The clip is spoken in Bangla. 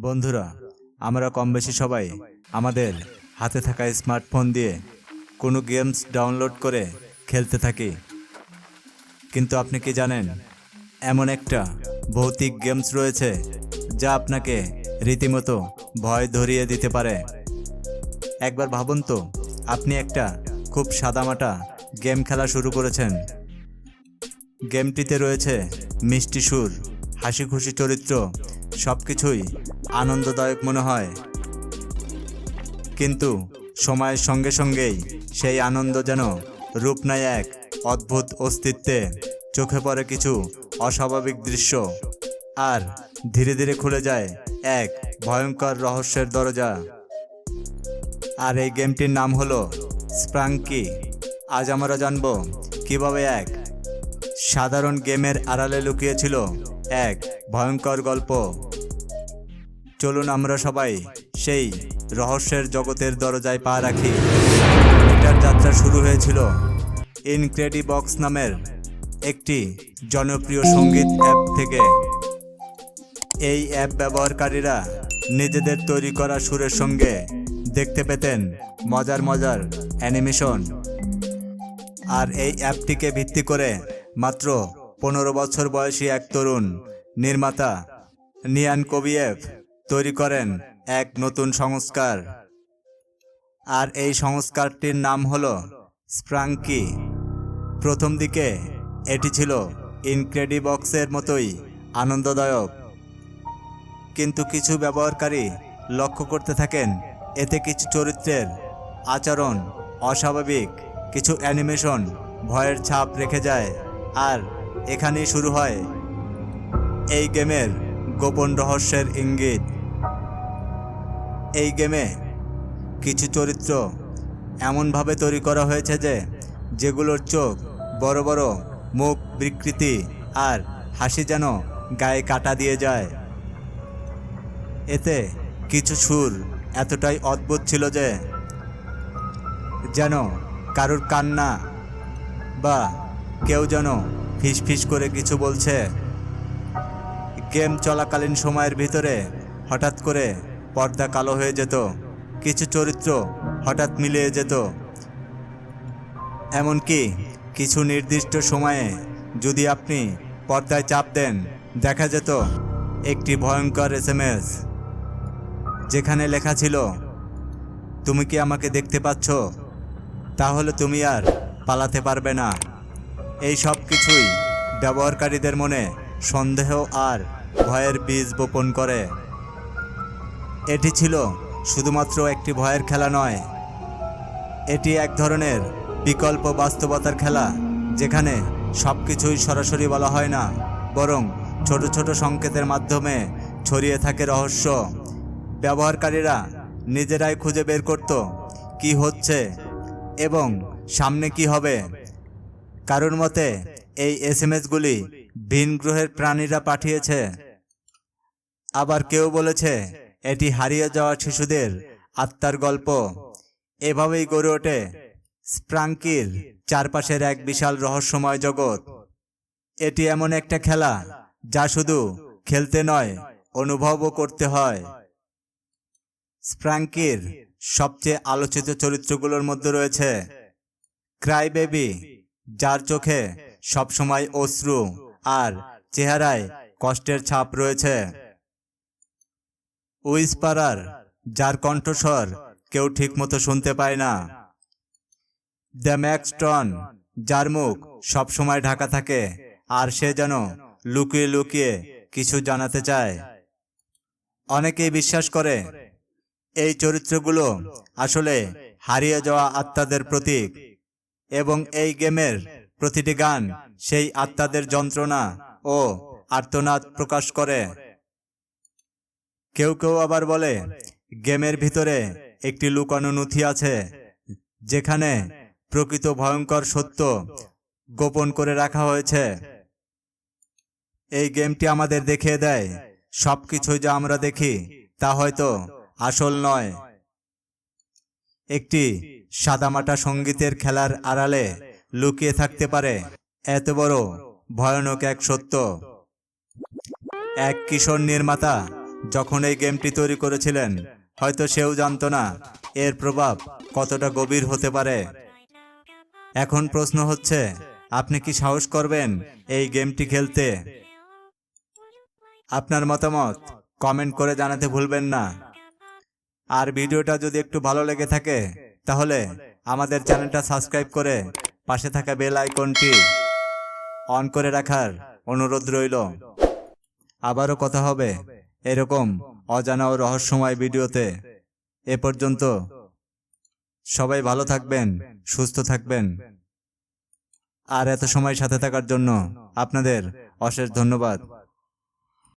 বন্ধুরা, আমরা কম বেশি সবাই আমাদের হাতে থাকা স্মার্টফোন দিয়ে কোনো গেমস ডাউনলোড করে খেলতে থাকি। কিন্তু আপনি কি জানেন, এমন একটা ভৌতিক গেমস রয়েছে যা আপনাকে রীতিমতো ভয় ধরিয়ে দিতে পারে। একবার ভাবুন তো, আপনি একটা খুব সাদামাটা গেম খেলা শুরু করেছেন। গেমটিতে রয়েছে মিষ্টি সুর হাসি খুশি চরিত্র সব কিছুই আনন্দদায়ক মনে হয়। কিন্তু সময়ের সঙ্গে সঙ্গেই সেই আনন্দ যেন রূপ নেয় এক অদ্ভুত অস্তিত্বে। চোখে পড়ে কিছু অস্বাভাবিক দৃশ্য, আর ধীরে ধীরে খুলে যায় এক ভয়ঙ্কর রহস্যের দরজা। আর এই গেমটির নাম হলো স্প্রাঙ্কি। আজ আমরা জানব কীভাবে এক সাধারণ গেমের আড়ালে লুকিয়েছিল এক ভয়ঙ্কর গল্প। চলুন আমরা সবাই সেই রহস্যের জগতের দরজায় পা রাখি। এটার যাত্রা শুরু হয়েছিল ইনক্রেডিবক্স নামের একটি জনপ্রিয় সংগীত অ্যাপ থেকে। এই অ্যাপ ব্যবহারকারীরা নিজেদের তৈরি করা সুরের সঙ্গে দেখতে পেতেন মজার মজার অ্যানিমেশন। আর এই অ্যাপটিকে ভিত্তি করে মাত্র পনেরো বছর বয়সী এক তরুণ নির্মাতা নিয়ান কবিয়েভ তৈরি করেন এক নতুন সংস্কার। আর এই সংস্কারটির নাম হল স্প্রাঙ্কি। প্রথম দিকে এটি ছিল ইনক্রেডিবক্সের মতোই আনন্দদায়ক। কিন্তু কিছু ব্যবহারকারী লক্ষ্য করতে থাকেন, এতে কিছু চরিত্রের আচরণ অস্বাভাবিক, কিছু অ্যানিমেশন ভয়ের ছাপ রেখে যায়। আর এখানেই শুরু হয় এই গেমের গোপন রহস্যের ইঙ্গিত। এই গেমে কিছু চরিত্র এমনভাবে তৈরি করা হয়েছে যে, যেগুলোর চোখ বড় বড়, মুখ বিকৃতি আর হাসি যেন গায়ে কাটা দিয়ে যায়। এতে কিছু সুর এতটাই অদ্ভুত ছিল যে, যেন কারুর কান্না বা কেউ যেন ফিস ফিস করে কিছু বলছে? গেম চলাকালীন সময়ের ভিতরে হঠাৎ করে পর্দা কালো হয়ে যেত, কিছু চরিত্র হঠাৎ মিলিয়ে যেত। এমনকি কিছু নির্দিষ্ট সময়ে যদি আপনি পর্দায় চাপ দেন, দেখা যেত একটি ভয়ঙ্কর এসএমএস যেখানে লেখা ছিল, তুমি কি আমাকে দেখতে পাচ্ছ? তাহলে তুমি আর পালাতে পারবে না। এই সব কিছুই ব্যবহারকারীদের মনে সন্দেহ আর ভয়ের বীজ বপন করে। এটি ছিল শুধুমাত্র একটি ভয়ের খেলা নয়, এটি এক ধরনের বিকল্প বাস্তবতার খেলা, যেখানে সব কিছুই সরাসরি বলা হয় না, বরং ছোট ছোট সংকেতের মাধ্যমে ছড়িয়ে থাকে রহস্য। ব্যবহারকারীরা নিজেরাই খুঁজে বের করত, কি হচ্ছে এবং সামনে কি হবে কারোর মতে, এই এস এম এসগুলি ভিন গ্রহের প্রাণীরা পাঠিয়েছে। আবার কেউ বলেছে, এটি হারিয়ে যাওয়া শিশুদের আত্মার গল্প। এভাবেই গড়ে ওঠে স্প্রাঙ্কির চারপাশের এক বিশাল রহস্যময় জগৎ। এটি এমন একটা খেলা যা শুধু খেলতে নয়, অনুভবও করতে হয়। স্প্রাঙ্কির সবচেয়ে আলোচিত চরিত্রগুলোর মধ্যে রয়েছে ক্রাই বেবি যার চোখে সবসময় অশ্রু আর চেহারায় কষ্টের ছাপ রয়েছে। উইসপারার, যার কণ্ঠস্বর কেউ ঠিকমতো শুনতে পায় না। দ্য ম্যাক্সটন, যার মুখ সবসময় ঢাকা থাকে আর সে যেন লুকিয়ে লুকিয়ে কিছু জানাতে চায়। অনেকেই বিশ্বাস করে এই চরিত্রগুলো আসলে হারিয়ে যাওয়া আত্মাদের প্রতীক। এবং এই গেমের প্রতিটি গান সেই আত্মাদের যন্ত্রণা ও আর্তনাদ প্রকাশ করে। কেউ কেউ আবার বলে, গেমের ভিতরে একটি লুকানো নথি আছে, যেখানে প্রকৃত ভয়ঙ্কর সত্য গোপন করে রাখা হয়েছে। এই গেমটি আমাদের দেখিয়ে দেয়, সবকিছুই যা আমরা দেখি তা হয়তো আসল নয়। একটি সাদামাটা সঙ্গীতের খেলার আড়ালে লুকিয়ে থাকতে পারে। এত বড়, ভয়ানক এক সত্য। এক কিশোর নির্মাতা যখন এই গেমটি তৈরি করেছিলেন, হয়তো সেও জানতো না এর প্রভাব কতটা গভীর হতে পারে। এখন প্রশ্ন হচ্ছে, আপনি কি সাহস করবেন এই গেমটি খেলতে? আপনার মতামত কমেন্ট করে জানাতে ভুলবেন না। আর ভিডিওটা যদি একটু ভালো লেগে থাকে তাহলে আমাদের চ্যানেলটা সাবস্ক্রাইব করে পাশে থাকা বেল আইকনটি অন করে রাখার অনুরোধ রইল। আবারও কথা হবে এরকম অজানা ও রহস্যময় ভিডিওতে। এ পর্যন্ত সবাই ভালো থাকবেন, সুস্থ থাকবেন। আর এত সময় সাথে থাকার জন্য আপনাদের অশেষ ধন্যবাদ।